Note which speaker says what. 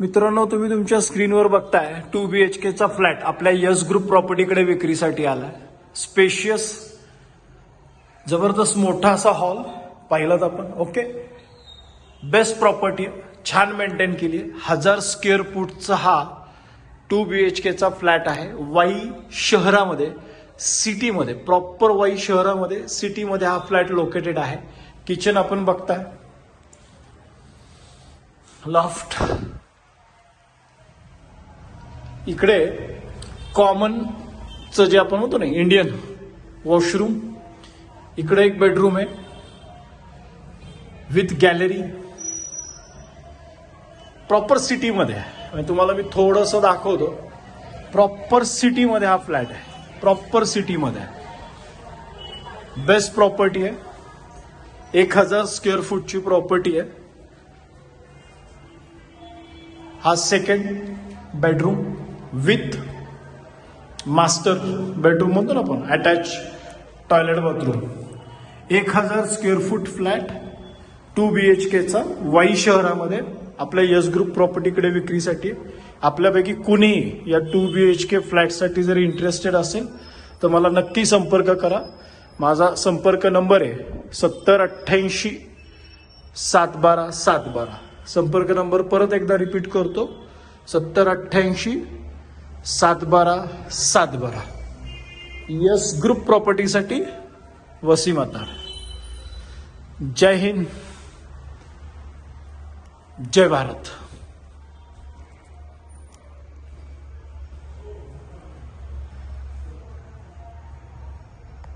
Speaker 1: मित्रांनो तुम्ही तुमच्या स्क्रीनवर बघताय टू बी एच केचा फ्लॅट आपल्या यस ग्रुप प्रॉपर्टीकडे विक्रीसाठी आला स्पेशियस जबरदस्त मोठा असा हॉल पाहिलात आपण. ओके बेस्ट प्रॉपर्टी छान मेंटेन केली. आहे. हजार स्क्वेअर फूटचा हा टू बी एच केचा फ्लॅट आहे. वाई शहरामध्ये सिटीमध्ये प्रॉपर वाई शहरामध्ये सिटीमध्ये हा फ्लॅट लोकेटेड आहे. किचन आपण बघताय. लॉफ्ट इकडे कॉमनचं जे आपण म्हणतो ना इंडियन वॉशरूम इकडे एक बेडरूम आहे. विथ गॅलरी प्रॉपर सिटीमध्ये आहे. तुम्हाला मी थोडंसं दाखवतो. प्रॉपर सिटीमध्ये हा फ्लॅट आहे. प्रॉपर सिटीमध्ये आहे. बेस्ट प्रॉपर्टी आहे. एक हजार स्क्वेअर फूटची प्रॉपर्टी आहे. हा second bedroom with master bedroom म्हणतो ना आपण अटॅच टॉयलेट बाथरूम एक हजार square foot flat two B H केचा Wai शहरामध्ये आपल्या यस ग्रुप प्रॉपर्टीकडे विक्रीसाठी. आपल्यापैकी कुणी या टू बी एच के फ्लॅटसाठी जर इंटरेस्टेड असेल तर मला नक्की संपर्क करा. माझा संपर्क नंबर आहे सत्तर अठ्ठ्याऐंशी सात बारा सात बारा. संपर्क नंबर परत एकदा रिपीट करतो. सत्तर अठ्ठ्याऐंशी सात बारा सात बारा यस ग्रुप प्रॉपर्टीसाठी वसीम अतार जय हिंद. जय भारत.